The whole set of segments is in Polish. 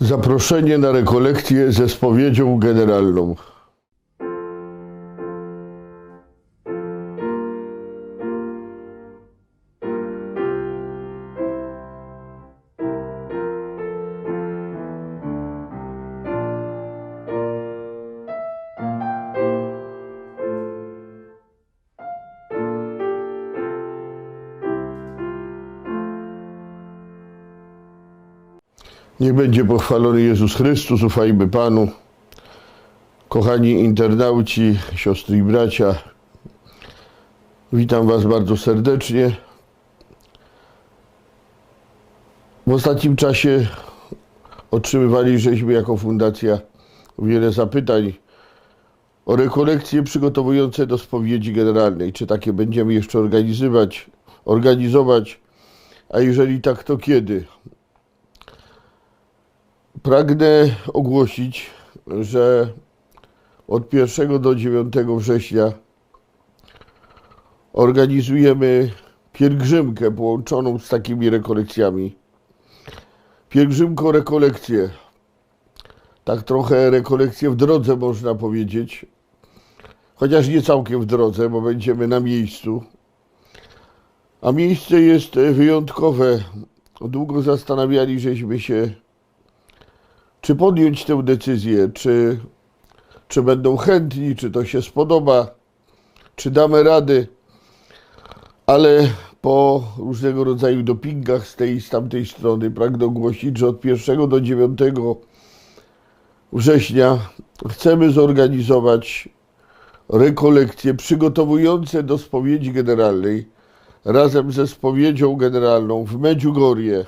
Zaproszenie na rekolekcję ze spowiedzią generalną. Niech będzie pochwalony Jezus Chrystus, ufajmy Panu. Kochani internauci, siostry i bracia, witam Was bardzo serdecznie. W ostatnim czasie otrzymywaliśmy jako fundacja wiele zapytań o rekolekcje przygotowujące do spowiedzi generalnej. Czy takie będziemy jeszcze organizować? organizować? A jeżeli tak, to kiedy? Pragnę ogłosić, że od 1 do 9 września organizujemy pielgrzymkę połączoną z takimi rekolekcjami. Pielgrzymko rekolekcje. Tak trochę rekolekcje w drodze można powiedzieć. Chociaż nie całkiem w drodze, bo będziemy na miejscu. A miejsce jest wyjątkowe. Długo zastanawiali żeśmy się, czy podjąć tę decyzję, czy, czy będą chętni, czy to się spodoba, czy damy rady. Ale po różnego rodzaju dopingach z tej i z tamtej strony pragnę ogłosić, że od 1 do 9 września chcemy zorganizować rekolekcje przygotowujące do spowiedzi generalnej razem ze spowiedzią generalną w Medjugorje.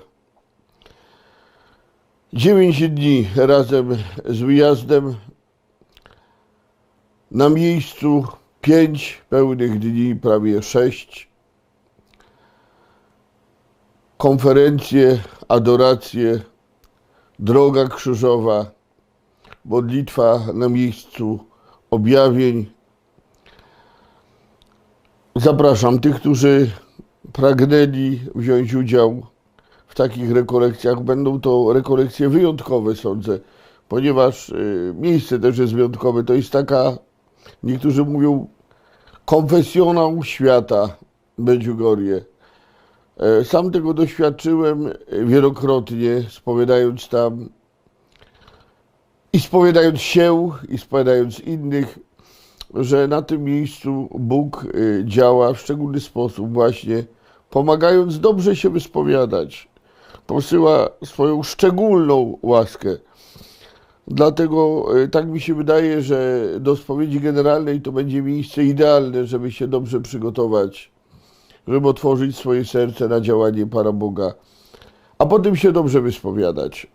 9 dni razem z wyjazdem na miejscu, 5 pełnych dni, prawie 6. Konferencje, adoracje, droga krzyżowa, modlitwa na miejscu, objawień. Zapraszam tych, którzy pragnęli wziąć udział w takich rekolekcjach. Będą to rekolekcje wyjątkowe, sądzę, ponieważ y, miejsce też jest wyjątkowe. To jest taka, niektórzy mówią, konfesjonał świata Medjugorje. E, Sam tego doświadczyłem wielokrotnie, spowiadając tam i spowiadając się, i spowiadając innych, że na tym miejscu Bóg y, działa w szczególny sposób, właśnie pomagając dobrze się wyspowiadać posyła swoją szczególną łaskę. Dlatego e, tak mi się wydaje, że do spowiedzi generalnej to będzie miejsce idealne, żeby się dobrze przygotować, żeby otworzyć swoje serce na działanie Pana Boga, a potem się dobrze wyspowiadać.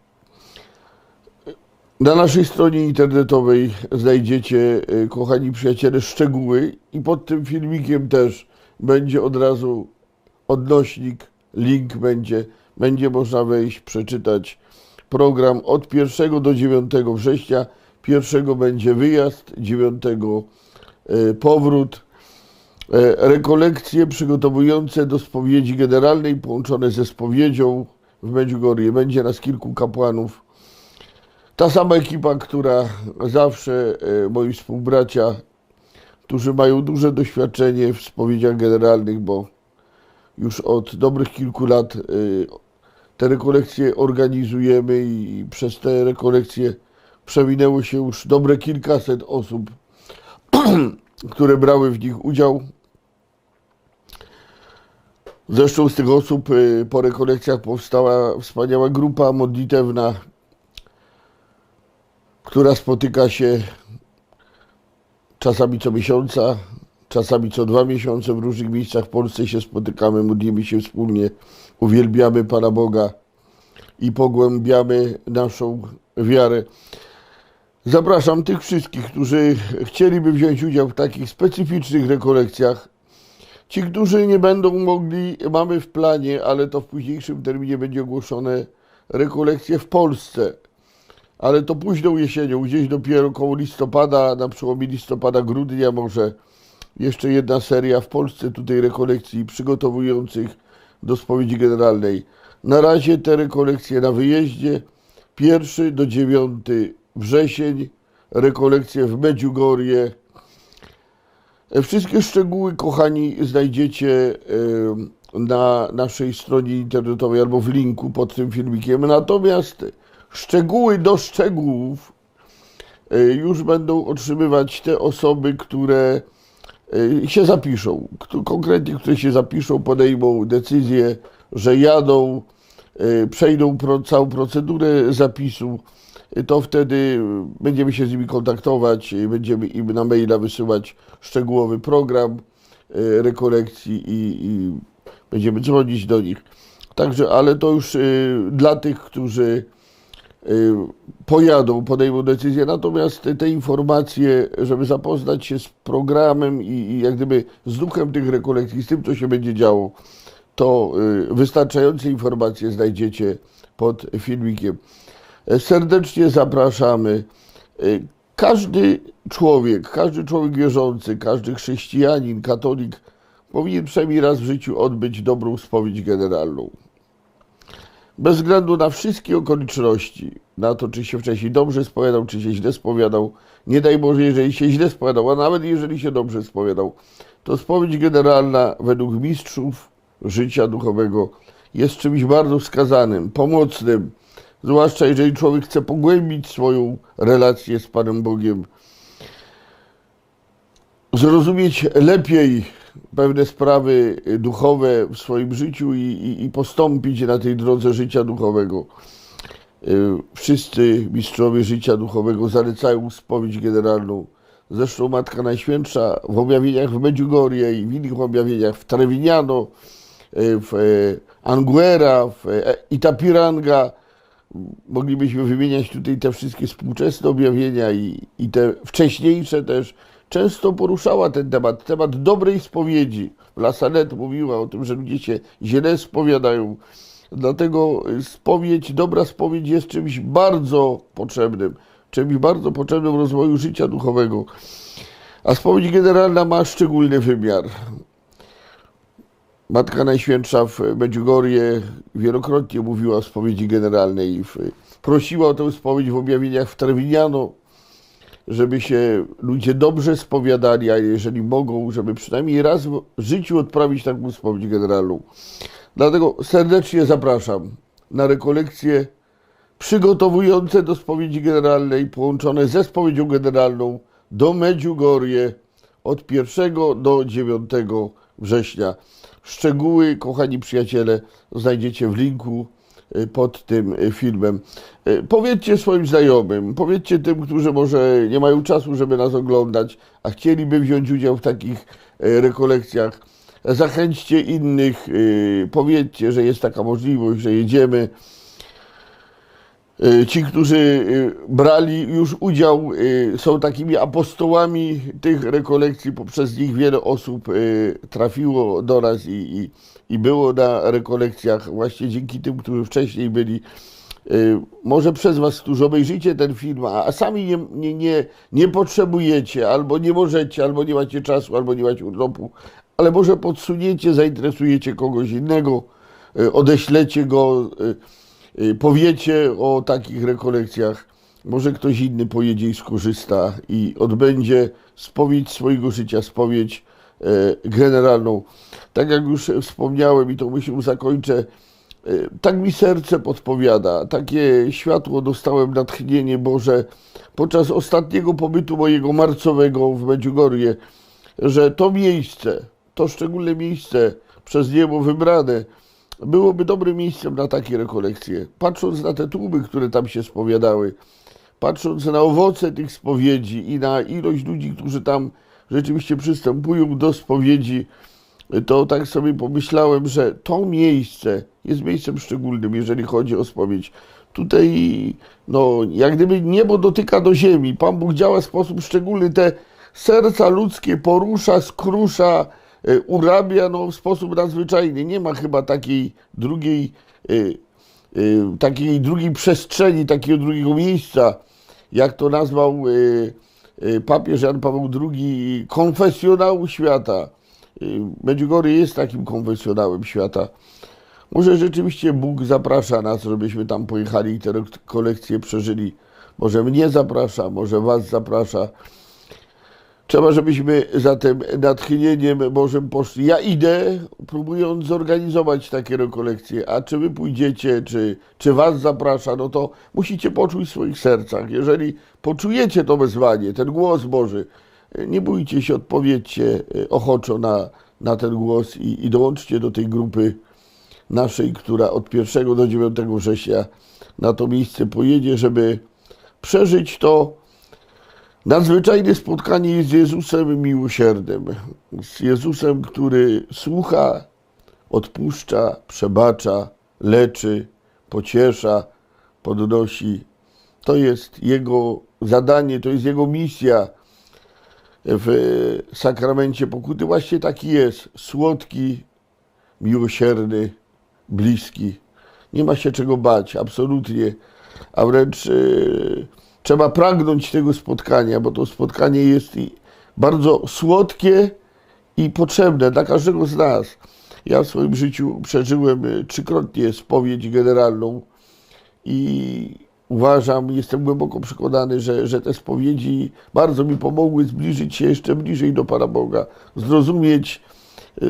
Na naszej stronie internetowej znajdziecie, e, kochani przyjaciele, szczegóły i pod tym filmikiem też będzie od razu odnośnik, link będzie będzie można wejść, przeczytać program od 1 do 9 września. Pierwszego będzie wyjazd, 9 e, powrót. E, rekolekcje przygotowujące do spowiedzi generalnej połączone ze spowiedzią w Medjugorje. Będzie nas kilku kapłanów. Ta sama ekipa, która zawsze, e, moi współbracia, którzy mają duże doświadczenie w spowiedziach generalnych, bo już od dobrych kilku lat te rekolekcje organizujemy i przez te rekolekcje przewinęło się już dobre kilkaset osób, które brały w nich udział. Zresztą z tych osób y, po rekolekcjach powstała wspaniała grupa modlitewna, która spotyka się czasami co miesiąca, czasami co dwa miesiące w różnych miejscach w Polsce się spotykamy, modlimy się wspólnie, uwielbiamy Pana Boga i pogłębiamy naszą wiarę. Zapraszam tych wszystkich, którzy chcieliby wziąć udział w takich specyficznych rekolekcjach. Ci, którzy nie będą mogli, mamy w planie, ale to w późniejszym terminie będzie ogłoszone rekolekcje w Polsce. Ale to późną jesienią, gdzieś dopiero koło listopada, na przełomie listopada, grudnia może jeszcze jedna seria w Polsce tutaj rekolekcji przygotowujących do spowiedzi generalnej. Na razie te rekolekcje na wyjeździe, 1 do 9 wrzesień, rekolekcje w Medjugorje. E, Wszystkie szczegóły, kochani, znajdziecie na naszej stronie internetowej albo w linku pod tym filmikiem. Natomiast szczegóły do szczegółów e, już będą otrzymywać te osoby, które się zapiszą. Konkretnie, które się zapiszą, podejmą decyzję, że jadą, e, przejdą całą procedurę zapisu, e, to wtedy będziemy się z nimi kontaktować, będziemy im na maila wysyłać szczegółowy program rekolekcji i, i będziemy dzwonić do nich. Także, ale to już dla tych, którzy pojadą, podejmą decyzję. Natomiast te, informacje, żeby zapoznać się z programem i, i jak gdyby z duchem tych rekolekcji, z tym, co się będzie działo, to y, wystarczające informacje znajdziecie pod filmikiem. Serdecznie zapraszamy. Y, Każdy człowiek, każdy człowiek wierzący, każdy chrześcijanin, katolik powinien przynajmniej raz w życiu odbyć dobrą spowiedź generalną. Bez względu na wszystkie okoliczności, na to, czy się wcześniej dobrze spowiadał, czy się źle spowiadał, nie daj Boże, jeżeli się źle spowiadał, a nawet jeżeli się dobrze spowiadał, to spowiedź generalna według mistrzów życia duchowego jest czymś bardzo wskazanym, pomocnym, zwłaszcza jeżeli człowiek chce pogłębić swoją relację z Panem Bogiem, zrozumieć lepiej pewne sprawy duchowe w swoim życiu i, i, i postąpić na tej drodze życia duchowego. Y, Wszyscy mistrzowie życia duchowego zalecają spowiedź generalną. Zresztą Matka Najświętsza w objawieniach w Medjugorje i w innych objawieniach w Trevignano, y, w e, Anguera, w e, Itapiranga. Moglibyśmy wymieniać tutaj te wszystkie współczesne objawienia i, i te wcześniejsze też. Często poruszała ten temat, temat dobrej spowiedzi. Lasanet mówiła o tym, że ludzie się źle spowiadają. Dlatego spowiedź, dobra spowiedź jest czymś bardzo potrzebnym, czymś bardzo potrzebnym w rozwoju życia duchowego. A spowiedź generalna ma szczególny wymiar. Matka Najświętsza w Medjugorje wielokrotnie mówiła o spowiedzi generalnej. Prosiła o tę spowiedź w objawieniach w Trevignano, żeby się ludzie dobrze spowiadali, a jeżeli mogą, żeby przynajmniej raz w życiu odprawić taką spowiedź generalną. Dlatego serdecznie zapraszam na rekolekcje przygotowujące do spowiedzi generalnej, połączone ze spowiedzią generalną do Medjugorje od 1 do 9 września. Szczegóły, kochani przyjaciele, znajdziecie w linku pod tym y, filmem. Y, Powiedzcie swoim znajomym, powiedzcie tym, którzy może nie mają czasu, żeby nas oglądać, a chcieliby wziąć udział w takich y, rekolekcjach. Zachęćcie innych, y, powiedzcie, że jest taka możliwość, że jedziemy. Y, Ci, którzy y, brali już udział, y, są takimi apostołami tych rekolekcji. Poprzez nich wiele osób y, trafiło do nas i, i, i było na rekolekcjach właśnie dzięki tym, którzy wcześniej byli. Y, Może przez Was, którzy obejrzycie ten film, a a sami nie, nie, nie, nie potrzebujecie, albo nie możecie, albo nie macie czasu, albo nie macie urlopu, ale może podsuniecie, zainteresujecie kogoś innego, y, odeślecie go, y, powiecie o takich rekolekcjach. Może ktoś inny pojedzie i skorzysta i odbędzie spowiedź swojego życia, spowiedź generalną. Tak jak już wspomniałem i to myślę zakończę, e, tak mi serce podpowiada, takie światło dostałem, natchnienie Boże podczas ostatniego pobytu mojego marcowego w Medjugorje, że to miejsce, to szczególne miejsce przez niebo wybrane, byłoby dobrym miejscem na takie rekolekcje. Patrząc na te tłumy, które tam się spowiadały, patrząc na owoce tych spowiedzi i na ilość ludzi, którzy tam rzeczywiście przystępują do spowiedzi, to tak sobie pomyślałem, że to miejsce jest miejscem szczególnym, jeżeli chodzi o spowiedź. Tutaj, no, jak gdyby niebo dotyka do ziemi. Pan Bóg działa w sposób szczególny. Te serca ludzkie porusza, skrusza, e, urabia no, w sposób nadzwyczajny. Nie ma chyba takiej drugiej, e, e, takiej drugiej przestrzeni, takiego drugiego miejsca, jak to nazwał papież Jan Paweł II, konfesjonału świata. Y, Medjugorje jest takim konwencjonałem świata. Może rzeczywiście Bóg zaprasza nas, żebyśmy tam pojechali i te rekolekcje przeżyli. Może mnie zaprasza, może Was zaprasza. Trzeba, żebyśmy za tym natchnieniem Bożym poszli. Ja idę, próbując zorganizować takie rekolekcje, a czy wy pójdziecie, czy, czy was zaprasza, no to musicie poczuć w swoich sercach. Jeżeli poczujecie to wezwanie, ten głos Boży, nie bójcie się, odpowiedzcie ochoczo na, na ten głos i, i dołączcie do tej grupy naszej, która od 1 do 9 września na to miejsce pojedzie, żeby przeżyć to Nadzwyczajne spotkanie z Jezusem miłosiernym, z Jezusem, który słucha, odpuszcza, przebacza, leczy, pociesza, podnosi. To jest Jego zadanie, to jest Jego misja w sakramencie pokuty. Właśnie taki jest, słodki, miłosierny, bliski. Nie ma się czego bać, absolutnie, a wręcz... Yy, trzeba pragnąć tego spotkania, bo to spotkanie jest bardzo słodkie i potrzebne dla każdego z nas. Ja w swoim życiu przeżyłem e, trzykrotnie spowiedź generalną i uważam, jestem głęboko przekonany, że, że te spowiedzi bardzo mi pomogły zbliżyć się jeszcze bliżej do Pana Boga, zrozumieć e,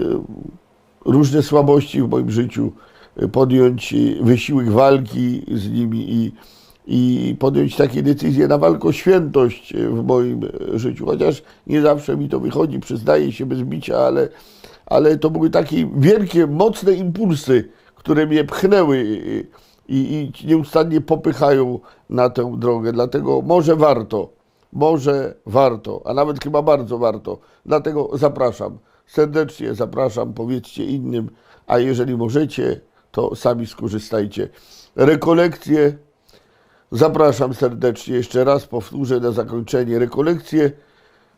różne słabości w moim życiu, e, podjąć wysiłek walki z nimi i i podjąć takie decyzje na walkę o świętość w moim życiu. Chociaż nie zawsze mi to wychodzi, przyznaję się bez bicia, ale, ale to były takie wielkie, mocne impulsy, które mnie pchnęły i, i nieustannie popychają na tę drogę. Dlatego może warto, może warto, a nawet chyba bardzo warto. Dlatego zapraszam, serdecznie zapraszam, powiedzcie innym, a jeżeli możecie, to sami skorzystajcie. Rekolekcje Zapraszam serdecznie, jeszcze raz powtórzę na zakończenie rekolekcje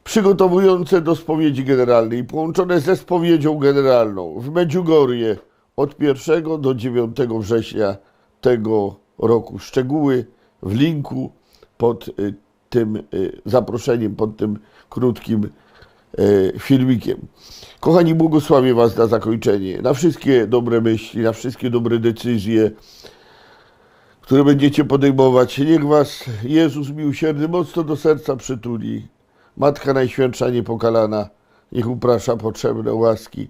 przygotowujące do spowiedzi generalnej, połączone ze spowiedzią generalną w Medjugorje od 1 do 9 września tego roku. Szczegóły w linku pod y, tym y, zaproszeniem, pod tym krótkim y, filmikiem. Kochani, błogosławię Was na zakończenie, na wszystkie dobre myśli, na wszystkie dobre decyzje, które będziecie podejmować. Niech was Jezus miłosierny mocno do serca przytuli. Matka Najświętsza Niepokalana, niech uprasza potrzebne łaski.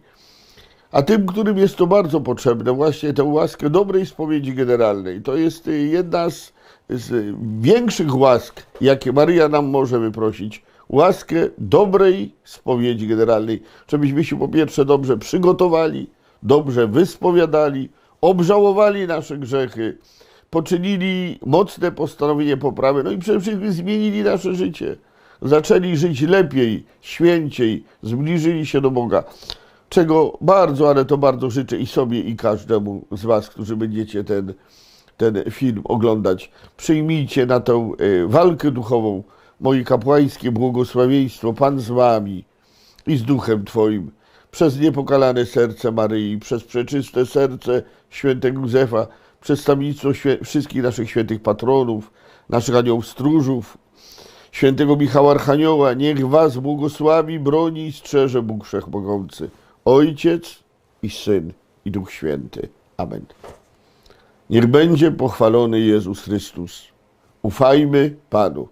A tym, którym jest to bardzo potrzebne, właśnie tę łaskę dobrej spowiedzi generalnej. To jest jedna z, z większych łask, jakie Maryja nam może wyprosić. Łaskę dobrej spowiedzi generalnej, żebyśmy się po pierwsze dobrze przygotowali, dobrze wyspowiadali, obżałowali nasze grzechy, poczynili mocne postanowienie poprawy, no i przede wszystkim zmienili nasze życie. Zaczęli żyć lepiej, święciej, zbliżyli się do Boga. Czego bardzo, ale to bardzo życzę i sobie, i każdemu z Was, którzy będziecie ten, ten film oglądać. Przyjmijcie na tę e, walkę duchową moje kapłańskie błogosławieństwo, Pan z Wami i z duchem Twoim, przez niepokalane serce Maryi, przez przeczyste serce świętego Józefa, przedstawnictwo wszystkich naszych świętych patronów, naszych aniołów stróżów, świętego Michała Archanioła, niech was błogosławi, broni i strzeże Bóg Wszechmogący, Ojciec i Syn i Duch Święty. Amen. Niech będzie pochwalony Jezus Chrystus. Ufajmy Panu.